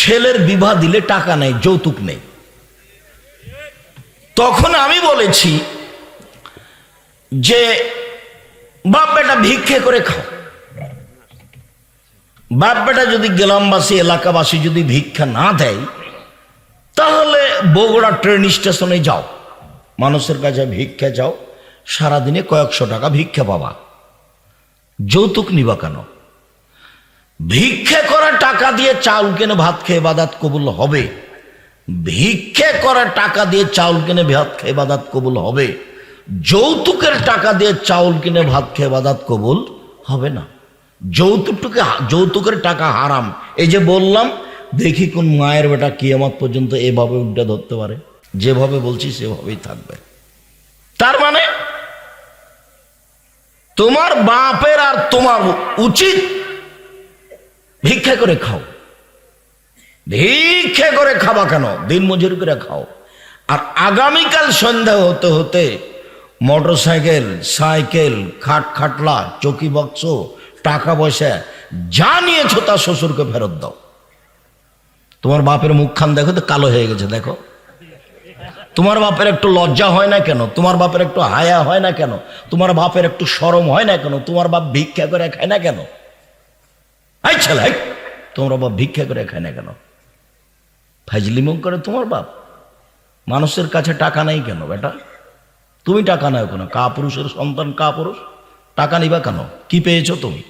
ছেলের বিবাহ দিলে টাকা নেই, যৌতুক নেই। তখন আমি বলেছি যে, বাপ বেটা ভিক্ষে করে খাও। বাপ বেটা যদি গ্রামবাসী, এলাকাবাসী যদি ভিক্ষা না দেয়, তাহলে বগুড়া ট্রেন স্টেশনে যাও। মানুষের কাছে ভিক্ষা যাও সারাদিনে কয়েকশো টাকা ভিক্ষা পাবা। যৌতুক নিবা কেন? ভিক্ষে করা টাকা দিয়ে চাউল কিনে ভাত খেয়ে বাদাত কবুল হবে? ভিক্ষে করা টাকা দিয়ে চাউল কিনে ভাত খেয়ে বাদাত কবুল হবে? যৌতুকের টাকা দিয়ে চাউল কিনে ভাত খেয়ে বাদাত কবুল হবে না। যৌতুকটুকে যৌতুকের টাকা হারাম। এই যে বললাম, দেখি কোন মায়ের বেটা কিয়ামত পর্যন্ত এভাবে উল্টা ধরতে পারে। যেভাবে বলছি, সেভাবেই থাকবে। তার মানে তোমার বাপের আর তোমার উচিত ভিক্ষা করে খাও। ভিক্ষে করে খাবা কেন? দিন মজুরি করে খাও। আর আগামীকাল সন্ধ্যা হতে হতে মোটর সাইকেল সাইকেল, খাট খাটলা, চকি বক্স, টাকা পয়সা যা নিয়েছো তা শ্বশুরকে ফেরত দাও। তোমার বাপের মুখখান দেখো তো কালো হয়ে গেছে, দেখো। তোমার বাপের একটু লজ্জা হয় না কেন? তোমার বাপের একটু হায়া হয় না কেন? তোমার বাপের একটু সরম হয় না কেন? তোমার বাপ ভিক্ষা করে খায় না কেন? এই ছেলে এই, তোমার বাপ ভিক্ষা করে খায় না কেন? ফাইজলিমং করে তোমার বাপ। মানুষের কাছে টাকা নেই কেন বেটা? তুমি টাকা নাও কেন? কা পুরুষের সন্তান কা পুরুষ টাকা নিবা কেন? কি পেয়েছ তুমি?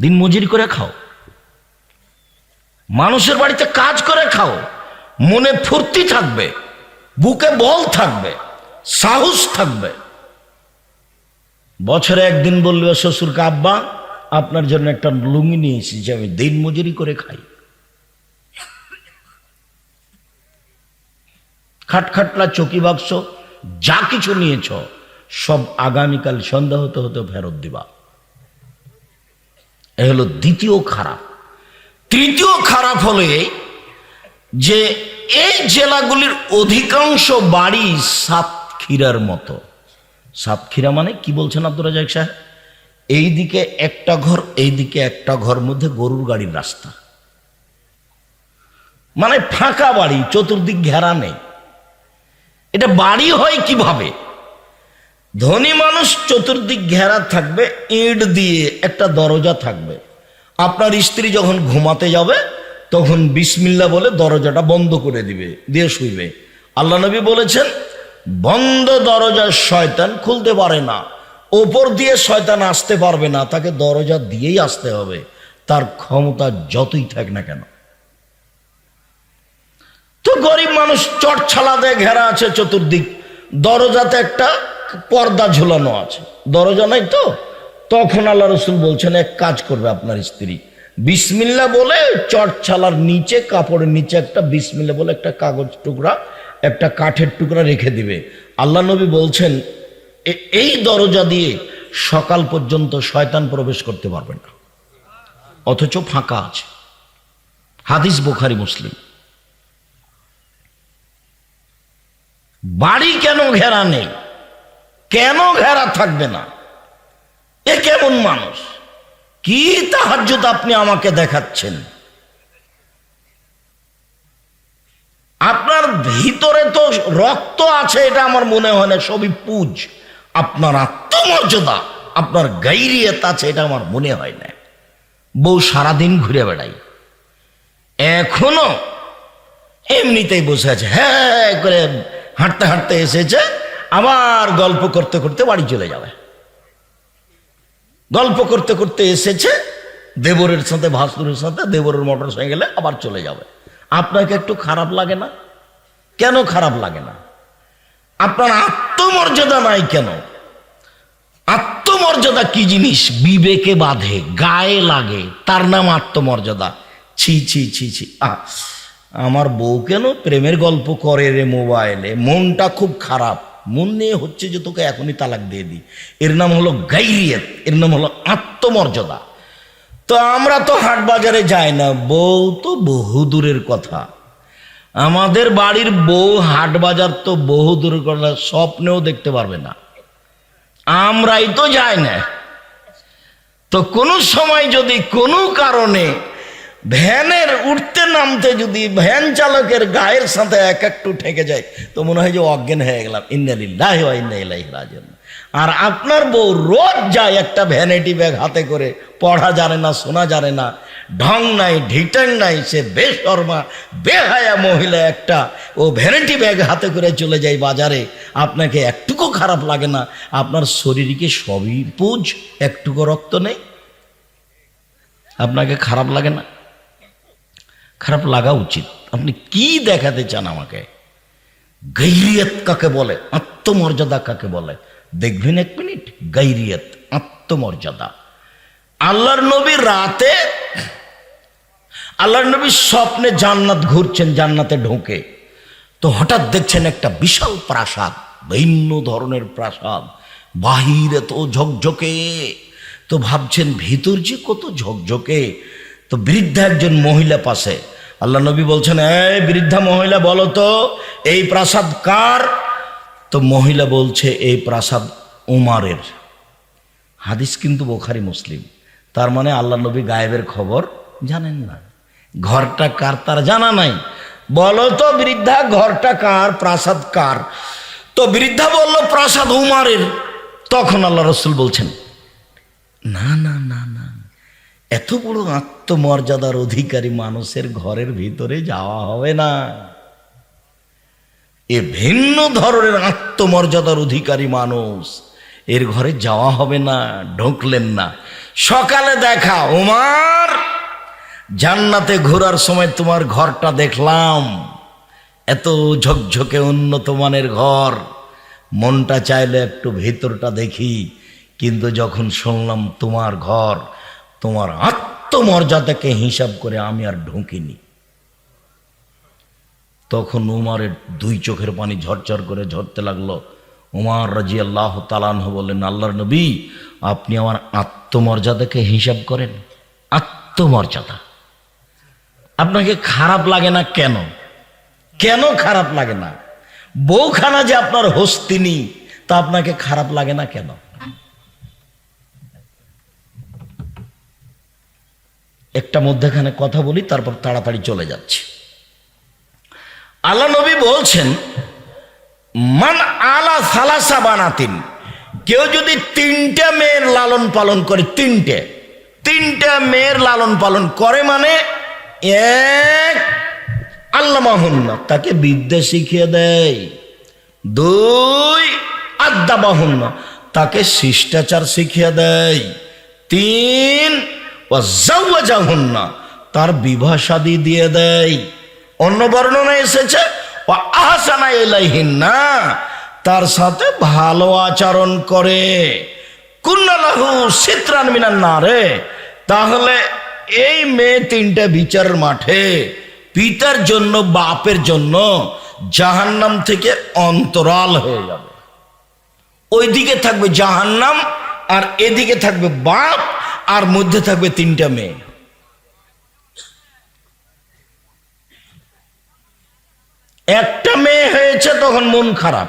দিন মজুরি করে খাও। মানুষের বাড়িতে কাজ করে খাও। মনে ফুর্তি থাকবে। বুকে বল থাকবে। সাহস থাকবে। বছরে একদিন বলবে শ্বশুরকে আব্বা আপনার জন্য একটা লুঙ্গি নিয়ে এসেছি আমি দিন মজুরি করে খাই। খাটখাটলা চকি বাক্স, যা কিছু নিয়েছ, সব আগামীকাল সন্ধ্যা হতে হতে ফেরত দিবা। এ হলো দ্বিতীয় খারাপ। তৃতীয় খারাপ হলে যে এই জেলাগুলির অধিকাংশ বাড়ি সাতক্ষীরার মতো। সাতক্ষীরা মানে কি বলছেন আব্দুল রাজাক সাহেব? এইদিকে একটা ঘর, এইদিকে একটা ঘর মধ্যে গরুর গাড়ির রাস্তা। মানে ফাঁকা বাড়ি, চতুর্দিক ঘেরা নেই। এটা বাড়ি হয় কীভাবে? ধনী মানুষ চতুর্দিক ঘেরা থাকবে, ইট দিয়ে একটা দরজা থাকবে। আপনার স্ত্রী যখন ঘুমাতে যাবে, তখন বিসমিল্লা বলে দরজাটা বন্ধ করে দিবে, দিয়ে শুইবে। আল্লাহ নবী বলেছেন, বন্ধ দরজার শয়তান খুলতে পারে না। ওপর দিয়ে শয়তান আসতে পারবে না, তাকে দরজা দিয়েই আসতে হবে। তার ক্ষমতা যতই থাক না কেন। তো গরিব মানুষ চটছালা দিয়ে ঘেরা আছে চতুর্দিক। দরজাতে একটা পর্দা ঝুলানো আছে। দরজা নাই তো? তখন আল্লাহ রসুল বলছেন, এক কাজ করবে আপনার স্ত্রী। বিসমিল্লা বলে চটছালার নিচে, কাপড়ের নিচে একটা বিসমিল্লা বলে একটা কাগজ টুকরা, একটা কাঠের টুকরা রেখে দিবে। আল্লাহ নবী বলছেন "এ- এই দরজা দিয়ে সকাল পর্যন্ত শয়তান প্রবেশ করতে পারবে না। অথচ ফাঁকা আছে। হাদিস বোখারি, মুসলিম। বাড়ি কেন ঘেরা নেই? কেন ঘেরা থাকবে না? এ কেমন মানুষ? কি তাহাজ্জুদ আপনি আমাকে দেখাচ্ছেন? আপনার ভিতরে তো রক্ত আছে, এটা আমার মনে হয় না, সবই পুজ। আপনার আত্মমর্যাদা, আপনার গাইরিয়ত আছে, এটা আমার মনে হয় না। বউ সারাদিন ঘুরে বেড়াই এখনও এমনিতেই বসে আছে হ্যাঁ করে হাঁটতে হাঁটতে এসেছে, আবার গল্প করতে করতে বাড়ি চলে যাবে। গল্প করতে করতে এসেছে, দেবরের সাথে, ভাসুরের সাথে, দেবরের মোটর সাইকেলে আবার চলে যাবে। আপনাকে একটু খারাপ লাগে না? কেন খারাপ লাগে না? আপনার আত্মমর্যাদা নাই কেন? আত্মমর্যাদা কি জিনিস? বিবেকে বাঁধে গায়ে লাগে তার নাম আত্মমর্যাদা। ছি ছি ছি ছি। আহ, আমার বউ কেন প্রেমের গল্প করে রে মোবাইলে? মনটা খুব খারাপ। মন নিয়ে হচ্ছে যে তোকে এখনই তালাক দিয়ে দিই। এর নাম হলো গাইরিয়ত এর নাম হলো আত্মমর্যাদা। তো আমরা তো হাট বাজারে যাই না বউ তো বহু দূরের কথা। আমাদের বাড়ির বউ হাট বাজার তো বহু কথা স্বপ্নেও দেখতে পারবে না। আমরাই তো যাই না। তো কোনো সময় যদি কোনো কারণে ভ্যানের উঠতে নামতে যদি ভ্যান চালকের গায়ের সাথে এক একটু ঠেকে যায়, তো মনে হয় যে অজ্ঞান হয়ে গেলাম। ইন্দালিল্লাহ আর আপনার বউ রোজ যায় একটা ভ্যানিটি ব্যাগ হাতে করে, পড়া জানে না, শোনা জানে না ঢং নাই ঢিটাং নাই, সে বেশর্মা বেহায়া মহিলা একটা। ও ভ্যানিটি ব্যাগ হাতে করে চলে যায় বাজারে। আপনাকে একটুকু খারাপ লাগে না, আপনার শরীরকে সবই পুজ? একটুকু রক্ত নেই? আপনাকে খারাপ লাগে না? খারাপ লাগা উচিত। আপনি কি দেখাতে চান আমাকে? গৈরিয়ত কাকে বলে? আত্মমর্যাদা কাকে বলে? দেখবেন এক মিনিট, গৈরিয়ত, আত্মমর্যাদা। আল্লাহর নবী রাতে আল্লাহর নবী স্বপ্নে জান্নাত ঘুরছেন, জান্নাতে ঢোকে। তো হঠাৎ দেখছেন একটা বিশাল প্রাসাদ, ভিন্ন ধরনের প্রাসাদ, বাহিরে তো ঝকঝকে। তো ভাবছেন, ভিতর যে কত ঝকঝকে। তো বৃদ্ধা একজন মহিলা পাশে আল্লাহ নবী বলছেন, এই বৃদ্ধা মহিলা, বলো তো, এই প্রাসাদ কার? তো মহিলা বলছে, এই প্রাসাদ উমারের। হাদিস কিন্তু বোখারি মুসলিম। তার মানে আল্লাহ নবী গায়েবের খবর জানেন না। ঘরটা কার তার জানা নাই। বলো তো বৃদ্ধা, ঘরটা কার, প্রাসাদ কার? তো বৃদ্ধা বলল, প্রাসাদ উমারের। তখন আল্লাহ রসুল বলছেন, না না না না। এত বড় আত্মমর্যাদার অধিকারী মানুষের ঘরের ভিতরে যাওয়া হবে না। এ ভিন্ন ধরনের আত্মমর্যাদার অধিকারী মানুষ এর ঘরে যাওয়া হবে না, ঢুকলেন না। সকালে দেখা, উমার জান্নাতে ঘোরার সময় তোমার ঘরটা দেখলাম। এত ঝকঝকে উন্নত মানের ঘর। মনটা চাইলে একটু ভেতরটা দেখি, কিন্তু যখন শুনলাম তোমার ঘর, তোমার আত্মমর্যাদাকে হিসাব করে আমি আর ঢুকিনি। তখন উমারের দুই চোখের পানি ঝরঝর করে ঝরতে লাগল। উমার রাজি আল্লাহ তালানহ বললেন, আল্লাহর নবী, আপনি আমার আত্মমর্যাদাকে হিসাব করেন। আত্মমর্যাদা। আপনাকে খারাপ লাগে না কেন? কেন খারাপ লাগে না? বউখানা যে আপনার হস্তিনী, তা আপনাকে খারাপ লাগে না কেন? একটা মধ্যেখানে কথা বলি, তারপর তাড়াতাড়ি চলে যাচ্ছে। আল্লাহ নবী বলছেন, মান আলা সালাসা বানাতিন। কেউ যদি তিনটা মেয়ের লালন পালন করে, তিনটে, তিনটা মেয়ের লালন পালন করে মানে এক আল্লাহ মাহুন্না তাকে বিদ্যা শিখিয়ে দেয়। দুই আদ্যা বাহুন্না তাকে শিষ্টাচার শিখিয়ে দেয়। তিন ও জাহুন্না তার বিবাহ শাদী দিয়ে দেয়। অন্য বর্ণনা এসেছে ও তার সাথে ভালো আচরণ করে। কুন্নালাহু সিত্রান মিনান না রে তাহলে এই মেয়ে তিনটা বিচারের মাঠে, পিতার জন্য, বাপের জন্য জাহান্নাম থেকে অন্তরাল হয়ে যাবে। ওইদিকে থাকবে জাহান্নাম, আর এদিকে থাকবে বাপ, আর মধ্যে থাকবে তিনটা মেয়ে। একটা মেয়ে হয়েছে তখন মন খারাপ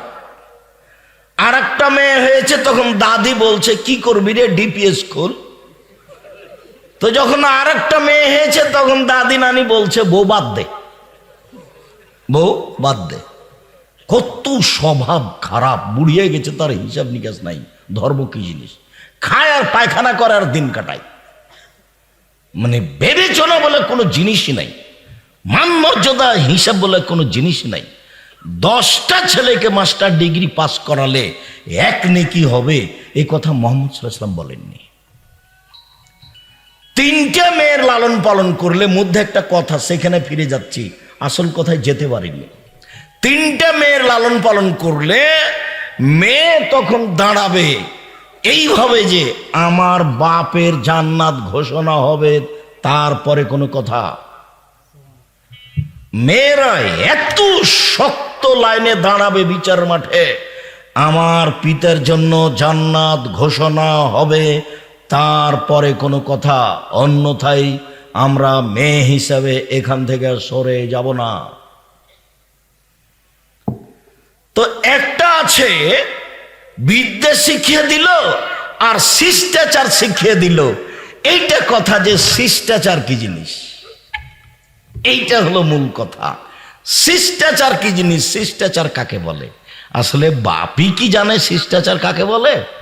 আর একটা মেয়ে হয়েছে তখন দাদি বলছে, কি করবি রে ডিপিএস খোল তো যখন আর একটা মেয়ে হয়েছে, তখন দাদি নানি বলছে, বউ বাদ দে। বউ বাদ দে। কত স্বভাব খারাপ, বুড়িয়ে গেছে, তার হিসাব নিকাশ নাই, ধর্ম কি জিনিস? খায় আর পায়খানা করে আর দিন কাটায়। মানে বিবেচনা বলে কোনো জিনিসই নাই। মান মর্যাদা হিসাব বলে কোনো জিনিস নাই। দশটা ছেলেকে মাস্টার ডিগ্রি পাস করালে এক নেকি হবে এই কথা মোহাম্মদ সাল্লাম বলেননি। তিনটা মেয়ের লালন পালন করলে মধ্যে একটা কথা, সেখানে ফিরে যাচ্ছি। আসল কথায় যেতে পারিনি। তিনটা মেয়ের লালন পালন করলে মেয়ে তখন দাঁড়াবে। এইভাবে যে আমার বাপের জান্নাত ঘোষণা হবে, তারপরে কোনো কথা। মেয়েরা এত শক্ত লাইনে দাঁড়াবে বিচার মাঠে। আমার পিতার জন্য জান্নাত ঘোষণা হবে তারপরে কোনো কথা, অন্যথায় আমরা মেয়ে হিসাবে এখান থেকে সরে যাব না। তো একটা আছে, বিদ্যা শিখিয়ে দিল আর শিষ্টাচার শিখিয়ে দিল। এইটা কথা যে শিষ্টাচার কি জিনিস? এইটা হলো মূল কথা। শিষ্টাচার কি জিনিস? শিষ্টাচার কাকে বলে? আসলে বাপি কি জানে শিষ্টাচার কাকে বলে?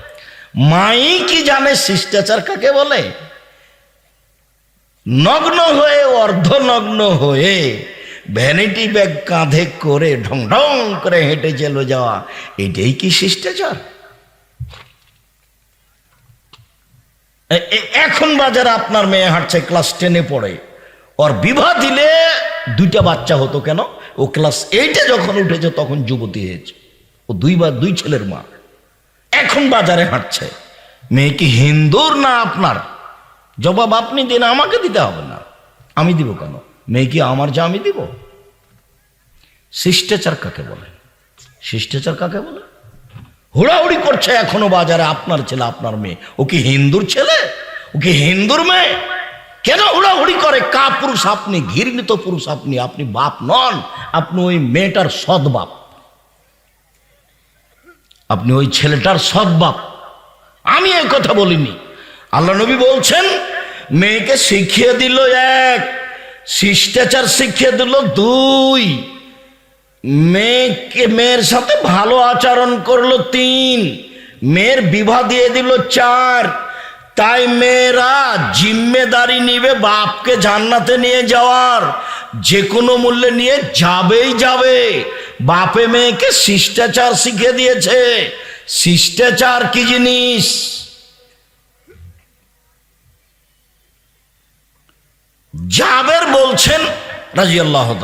মাই কি জানে শিষ্টাচার কাকে বলে? নগ্ন হয়ে, অর্ধনগ্ন হয়ে ভ্যানিটি ব্যাগ কাঁধে করে ঢং ঢং করে হেঁটে চলে যাওয়া, এটাই কি শিষ্টাচার? এখন বাজারে আপনার মেয়ে হাঁটছে ক্লাস টেনে পড়ে। ওর বিবাহ দিলে দুইটা বাচ্চা হতো কেন? ও ক্লাস এইটে যখন উঠেছে, তখন যুবতী হয়েছে। ও দুইবার, দুই ছেলের মা। এখন বাজারে হাঁটছে। মেয়ে কি হিন্দুর না আপনার? জবাব আপনি দিন, আমাকে দিতে হবে না। আমি দিব কেন? মেয়ে কি আমার যা আমি দিব? শিষ্টাচার কাকে বলে? শিষ্টাচার কাকে বলে? হুড়াহুড়ি করছে এখনও বাজারে আপনার ছেলে, আপনার মেয়ে। ও কি হিন্দুর ছেলে? ও কি হিন্দুর মেয়ে? কেন হুড়াহুড়ি করে? কা পুরুষ আপনি, ঘৃণিত পুরুষ আপনি আপনি বাপ নন। আপনি ওই মেয়েটার সৎ বাপ। আপনি ওই ছেলেটার সব বাপ। আমি এই কথা বলিনি। আল্লাহ নবী বলছেন, মেয়েকে শিখিয়ে দিল এক, শিষ্টাচার শিখিয়ে দিল দুই। মেয়েকে, মেয়ের সাথে ভালো আচরণ করল তিন। মেয়ের বিবাহ দিয়ে দিল চার। তাই মেয়েরা জিম্মেদারি নিবে বাপকে জান্নাতে নিয়ে যাওয়ার। যে কোনো মূল্যে নিয়ে যাবেই যাবে। বাপে মেয়েকে শিষ্টাচার শিখে দিয়েছে। শিষ্টাচার কি জিনিস? জাবের বলছেন রাজি আল্লাহ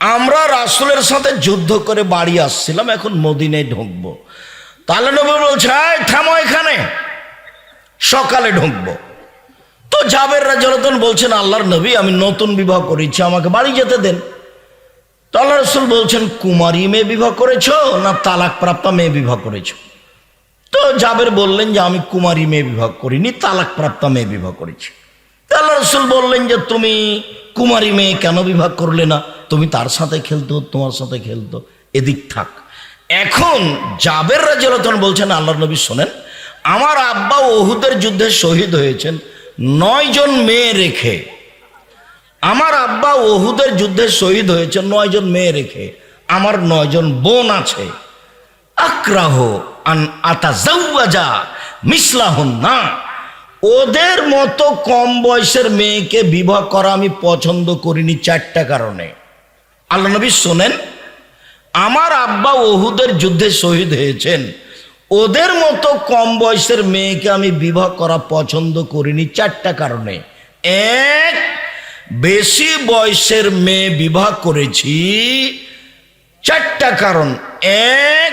আমরা রাসুলের সাথে যুদ্ধ করে বাড়ি আসছিলাম এখন মদিনায় ঢুকবো। তাহলে নবী বলছে "এই, থামো এখানে। সকালে ঢুকবো। তো জাবের রাজরতন বলছেন, আল্লাহর নবী, আমি নতুন বিবাহ করেছি, আমাকে বাড়ি যেতে দেন। তো আল্লাহ রসুল বলছেন, কুমারী মেয়ে বিবাহ করেছ না তালাক প্রাপ্তা মেয়ে বিবাহ করেছ? তো জাবের বললেন যে, আমি কুমারী মেয়ে বিবাহ করিনি তালাক প্রাপ্তা মেয়ে বিবাহ করেছি। আল্লাহ রসুল বললেন যে, তুমি কুমারী মেয়ে কেন বিবাহ করলে না? তুমি তার সাথে খেলতো, তোমার সাথে খেলতো, এদিক থাক। এখন জাবের রাজরতন বলছেন আল্লাহ নবী শোনেন আমার আব্বা ওহুদের যুদ্ধে শহীদ হয়েছেন। নয় জন মেয়ে রেখে। আমার আব্বা ওহুদের যুদ্ধে শহীদ হয়েছে নয় জন মেয়ে রেখে। আমার নয় জন বোন আছে। আক্রাহ আন আতা জাউয়াজা মিসলাহুন না। ওদের মতো কম বয়সের মেয়েকে বিবাহ করা আমি পছন্দ করিনি চারটা কারণে। আল্লাহ নবী শোনেন, আমার আব্বা ওহুদের যুদ্ধে শহীদ হয়েছেন। ওদের মতো কম বয়সের মেয়েকে আমি বিবাহ করা পছন্দ করিনি চারটা কারণে। এক, বেশি বয়সের মেয়ে বিবাহ করেছি চারটা কারণ। এক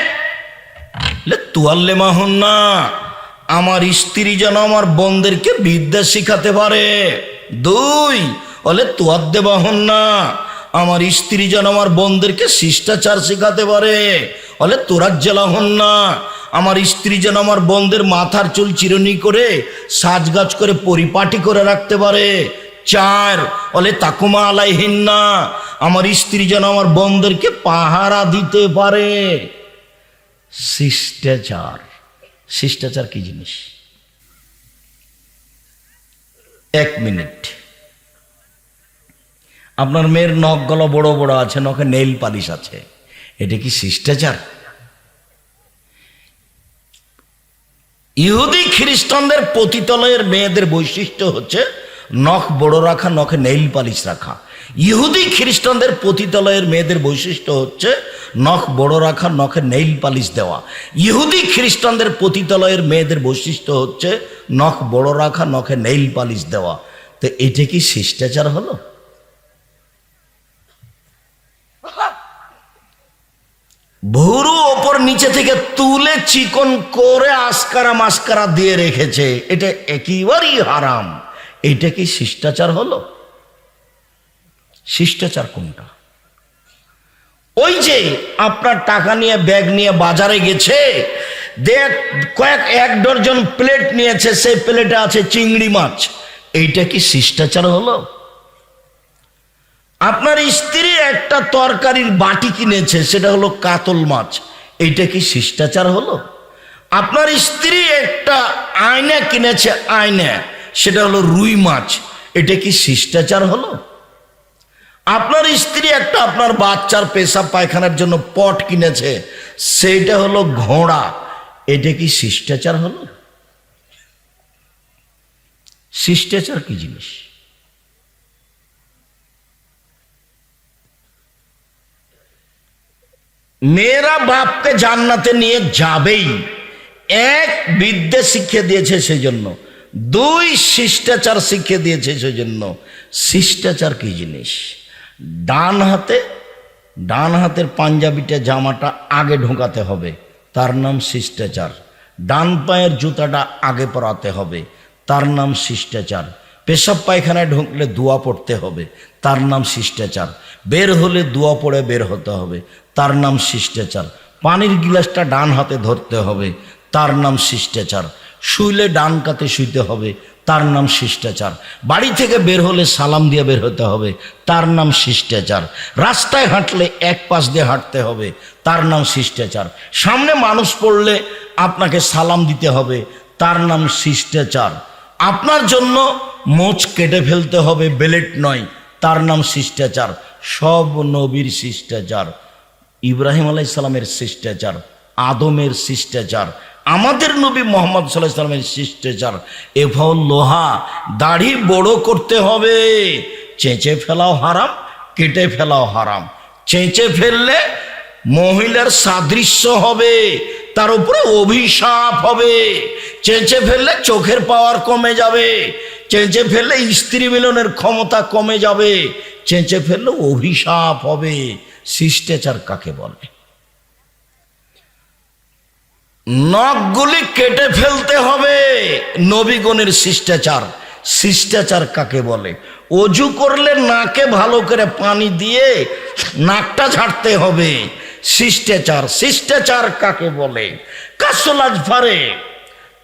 তুয়াল্লে মাহন না, আমার স্ত্রী যেন আমার বোনদেরকে বিদ্যা শিখাতে পারে। দুই বলে তুয়াদ্দে বাহন না, আমার স্ত্রী যেন আমার বোনদেরকে শিষ্টাচার শেখাতে পারে। বলে তোরাজ্জালা হন না আমার স্ত্রী যেন আমার বোনদের মাথার চুল চিরুনি করে সাজগাজ করে পরিপাটি করে রাখতে পারে। চার, বলে, তাকুমা আলাইহিন না আমার স্ত্রী যেন আমার বোনদেরকে পাহারা দিতে পারে। শিষ্টাচার। শিষ্টাচার কি জিনিস? এক মিনিট। আপনার মেয়ের নখ গলা বড় বড় আছে, নখে নেইল পালিশ আছে। এটা কি শিষ্টাচার? ইহুদি খ্রিস্টানদের পতিতলয়ের মেয়েদের বৈশিষ্ট্য হচ্ছে নখ বড় রাখা, নখে নেইল পালিশ রাখা। ইহুদি খ্রিস্টানদের পতিতলয়ের মেয়েদের বৈশিষ্ট্য হচ্ছে নখ বড় রাখা, নখে নেইল পালিশ দেওয়া। ইহুদি খ্রিস্টানদের পতিতলয়ের মেয়েদের বৈশিষ্ট্য হচ্ছে নখ বড় রাখা, নখে নেইল পালিশ দেওয়া। তো এটা কি শিষ্টাচার হলো? ভুরু নিচে থেকে তুলে চিকন করে আসকারা মাস্কারা দিয়ে রেখেছে। এটা একেবারেই হারাম। এটা কি শিষ্টাচার হলো? শিষ্টাচার কোনটা? ওই যে আপনার টাকা নিয়ে, ব্যাগ নিয়ে বাজারে গেছে, দেখ, কয়েক এক ডজন প্লেট নিয়েছে, সেই প্লেটে আছে চিংড়ি মাছ। এইটা কি শিষ্টাচার হলো? আপনার স্ত্রী একটা তরকারির বাটি কিনেছে, সেটা হলো কাতল মাছ। এইটা কি শিষ্টাচার হলো? আপনার স্ত্রী একটা আয়না কিনেছে, আয়না, সেটা হলো রুই মাছ। এটা কি শিষ্টাচার হলো? আপনার স্ত্রী একটা আপনার বাচ্চার পেশাব পায়খানার জন্য পট কিনেছে, সেইটা হলো ঘোড়া। এটা কি শিষ্টাচার হলো? শিষ্টাচার কি জিনিস? মেয়েরা বাপকে জান্নাতে নিয়ে যাবেই। এক বিদ্যে শিক্ষা দিয়েছে সেই জন্য দুই শিষ্টাচার শিক্ষা দিয়েছে সেই জন্য শিষ্টাচার কি জিনিস? ডান হাতে, ডান হাতের পাঞ্জাবিটা, জামাটা আগে ঢোকাতে হবে। তার নাম শিষ্টাচার। ডান পায়ের জুতাটা আগে পরাতে হবে। তার নাম শিষ্টাচার। পেশাব পায়খানায় ঢুকলে দোয়া পড়তে হবে। তার নাম শিষ্টাচার। বের হলে দোয়া পড়ে বের হতে হবে। তার নাম শিষ্টাচার। পানির গিলাসটা ডান হাতে ধরতে হবে, তার নাম শিষ্টাচার। শুইলে ডান কাতে শুইতে হবে, তার নাম শিষ্টাচার। বাড়ি থেকে বের হলে সালাম দিয়ে বের হতে হবে, তার নাম শিষ্টাচার। রাস্তায় হাঁটলে এক পাশ দিয়ে হাঁটতে হবে, তার নাম শিষ্টাচার। সামনে মানুষ পড়লে আপনাকে সালাম দিতে হবে, তার নাম শিষ্টাচার। আপনার জন্য মোচ কেটে ফেলতে হবে বেলেট নয়, তার নাম শিষ্টাচার। সব নবীর শিষ্টাচার। ইব্রাহিম আলাইসালামের শিষ্টাচার, আদমের শিষ্টাচার, আমাদের নবী মোহাম্মদ সাল্লাহ সাল্লামের শিষ্টাচার এফল লোহা, দাড়ি বড় করতে হবে, চেঁচে ফেলাও হারাম, কেটে ফেলাও হারাম। চেঁচে ফেললে মহিলার সাদৃশ্য হবে, তার উপরে অভিশাপ হবে। চেঁচে ফেললে চোখের পাওয়ার কমে যাবে, চেঁচে ফেললে স্ত্রী মিলনের ক্ষমতা কমে যাবে, চেঁচে ফেললে অভিশাপ হবে। শিষ্টাচার কাকে বলে? নখগুলি কেটে ফেলতে হবে। নবীগণের শিষ্টাচার। শিষ্টাচার কাকে বলে? অজু করলে নাকে ভালো করে পানি দিয়ে নাকটা ঝাড়তে হবে। শিষ্টাচার। শিষ্টাচার কাকে বলে? কাসলাজ ফারে।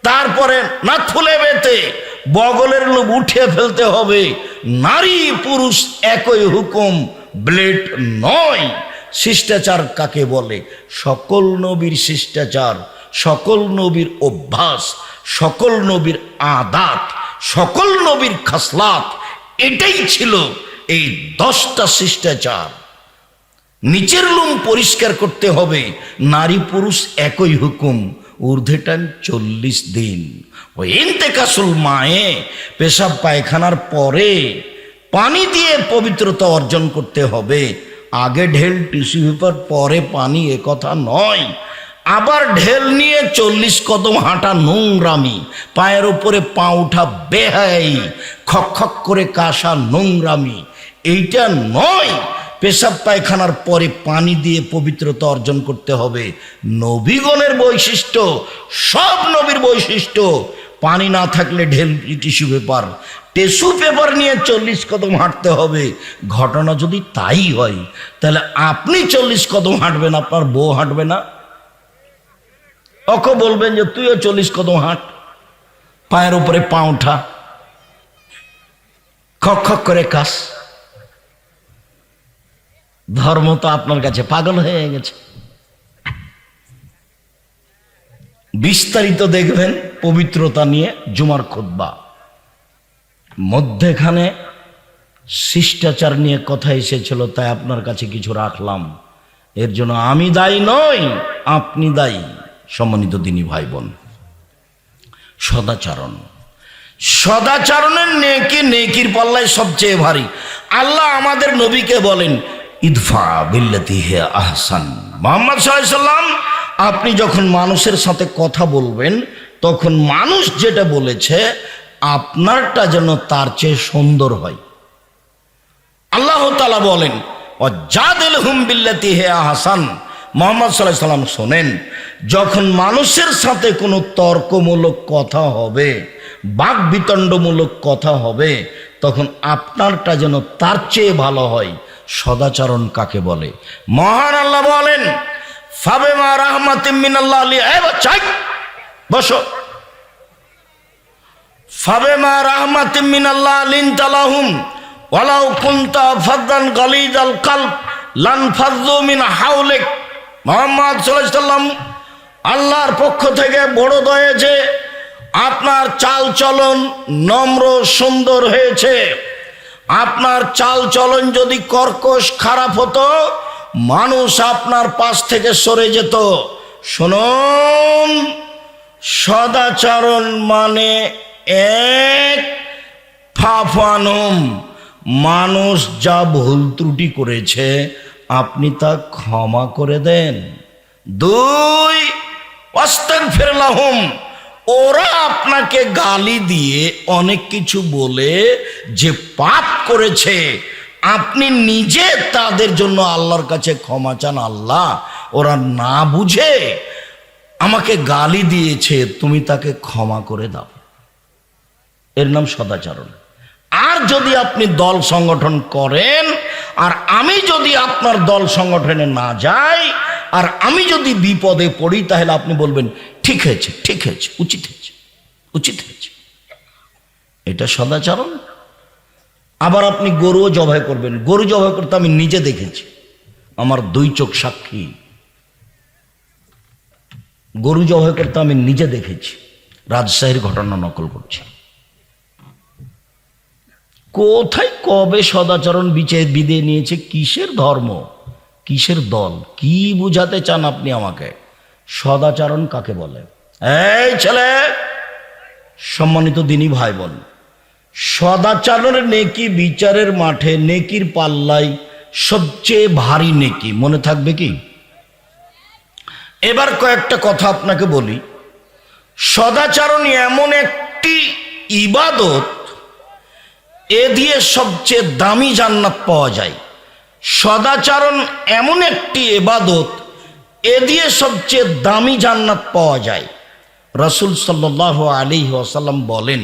তারপরে না ফুলে বেতে বগলের লোক উঠিয়ে ফেলতে হবে। নারী পুরুষ একই হুকুম ব্লেড নয়। শিষ্টাচার কাকে বলে? সকল নবীর শিষ্টাচার, সকল নবীর অভ্যাস, সকল নবীর আদাত, সকল নবীর খাসলাত, এটাই ছিল এই দশটা শিষ্টাচার। নিচের লোম পরিষ্কার করতে হবে, নারী পুরুষ একই হুকুম ঊর্ধ্বে টান চল্লিশ দিন। ওই ইন্তেকাসুল মায়ে, পেশাব পায়খানার পরে পানি দিয়ে পবিত্রতা অর্জন করতে হবে। আগে ঢেল টিস্যু পেপার, পরে পানি এ কথা নয়। আবার ঢেল নিয়ে চল্লিশ কদম হাঁটা নোংরামি, পায়ের উপরে পা উঠা বেহাই, খক খক করে কাশা নোংরামি, এইটা নয়। পেশাব পায়খানার পরে পানি দিয়ে পবিত্রতা অর্জন করতে হবে। নবীগণের বৈশিষ্ট্য, সব নবীর বৈশিষ্ট্য পানি না থাকলে ঢেল টিস্যু পেপার টিস্যু পেপার নিয়ে চল্লিশ কদম হাঁটতে হবে। ঘটনা যদি তাই হয়, তাহলে আপনি চল্লিশ কদম হাঁটবেন, আপনার বউ হাঁটবে না। অক বলবেন যে, তুইও চল্লিশ কদম হাঁট, পায়ের উপরে পা উঠা, খক খক করে কাশ ধর্ম তো আপনার কাছে পাগল হয়ে গেছে। বিস্তারিত দেখবেন। পবিত্রতা নিয়ে জুমার খুদ্া মধ্যেখানে শিষ্টাচার নিয়ে কথা এসেছিল, তাই আপনার কাছে কিছু রাখলাম। এর জন্য আমি দায়ী নই, আপনি দায়ী, সম্মানিত দিনী ভাই বোন সদাচরণ। সদাচরণের নেকি নেকির পাল্লায় সবচেয়ে ভারী। আল্লাহ আমাদের নবীকে বলেন, ইদফা বিল্লাতি হে আহসান। মোহাম্মদ সাল্লাম আপনি যখন মানুষের সাথে কথা বলবেন তখন মানুষ যেটা বলেছে, আপনারটা যেন তার চেয়ে সুন্দর হয়। আল্লাহ তালা বলেন অজাদিল হুম বিল্লাতি হে মোহাম্মদ সাল্লাহ সাল্লাম শোনেন, যখন মানুষের সাথে কোনো তর্কমূলক কথা হবে বাক বিতণ্ডমূলক কথা হবে, তখন আপনারটা যেন তার চেয়ে ভালো হয়। সদাচরণ কাকে বলে? মহান আল্লাহ বলেন, ফাবেমা রাহমাতিমিন আল্লাহ আলী চাই বসো। ফাবেমা রাহমাতিমিন আল্লাহ আলিন তালাহুম ওয়ালাউ কুন্তা ফাদ্দান গালিদ আল কাল লান ফাদ্দু মিন হাউলিক মোহাম্মদ সাল্লাম আল্লাহর পক্ষ থেকে বড় দয়েছে আপনার চাল চলন নম্র সুন্দর হয়েছে। আপনার চাল চলন যদি কর্কশ খারাপ হতো, মানুষ আপনার পাশ থেকে সরে যেত। শুনুন। সদাচরণ মানে এক ফাফানুম। মানুষ যা ভুল ত্রুটি করেছে, আপনি তা ক্ষমা করে দেন। দুই অস্তেন ফেরলাহুম ওরা আপনাকে গালি দিয়ে অনেক কিছু বলে যে পাপ করেছে। আপনি নিজে তাদের জন্য আল্লাহর কাছে ক্ষমা চান, আল্লাহ, ওরা না বুঝে। আমাকে গালি দিয়েছে, তুমি তাকে ক্ষমা করে দাও। এর নাম সদাচরণ। আর যদি আপনি দল সংগঠন করেন, আর আমি যদি আপনার দল সংগঠনে না যাই, আর আমি যদি বিপদে পড়ি, তাহলে আপনি বলবেন, ঠিক হয়েছে ঠিক হয়েছে, উচিত হয়েছে উচিত হয়েছে। এটা সদাচরণ। আবার আপনি গরুও জবাই করবেন। গরু জবাই করতে আমি নিজে দেখেছি। আমার দুই চোখ সাক্ষী। গরু জবাই করতে আমি নিজে দেখেছি। রাজশাহীর ঘটনা নকল করছি। কোথায়, কবে সদাচরণ বিচে বিদে নিয়েছে, কিসের ধর্ম, কিসের দল, কি বুঝাতে চান আপনি আমাকে? সদাচরণ কাকে বলে? এই ছেলে, সম্মানিত দিনী ভাই বোন সদাচরণের নেকি বিচারের মাঠে, নেকির পাল্লাই সবচেয়ে ভারী নেকি, মনে থাকবে কি? এবার কয়েকটা কথা আপনাকে বলি। সদাচরণ এমন একটি ইবাদত এ দিয়ে সবচেয়ে দামি জান্নাত পাওয়া যায়। সদাচরণ এমন একটি এবাদত এ দিয়ে সবচেয়ে দামি জান্নাত পাওয়া যায়। রসুল সাল্লাহ আলী ওয়াসাল্লাম বলেন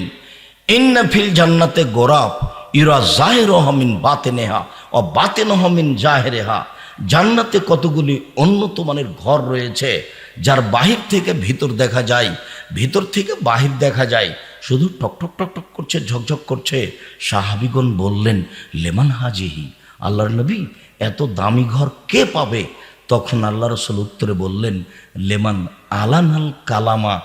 ইন্নফিল জান্নাতে গোরাফ ইরা জাহের হমিন বাতেনেহা ও বাতেন হমিন জাহেরেহা। জান্নাতে কতগুলি উন্নত মানের ঘর রয়েছে, যার বাহির থেকে ভিতর দেখা যায়, ভিতর থেকে বাহির দেখা যায়। শুধু টক টক টক টক করছে, ঝকঝক করছে। সাহাবিগণ বললেন, লেমান হাজিহি, আল্লাহর নবী, এত দামি ঘর কে পাবে? তখন আল্লাহ রসুল উত্তরে বললেন, লেমান আলানাল কালামা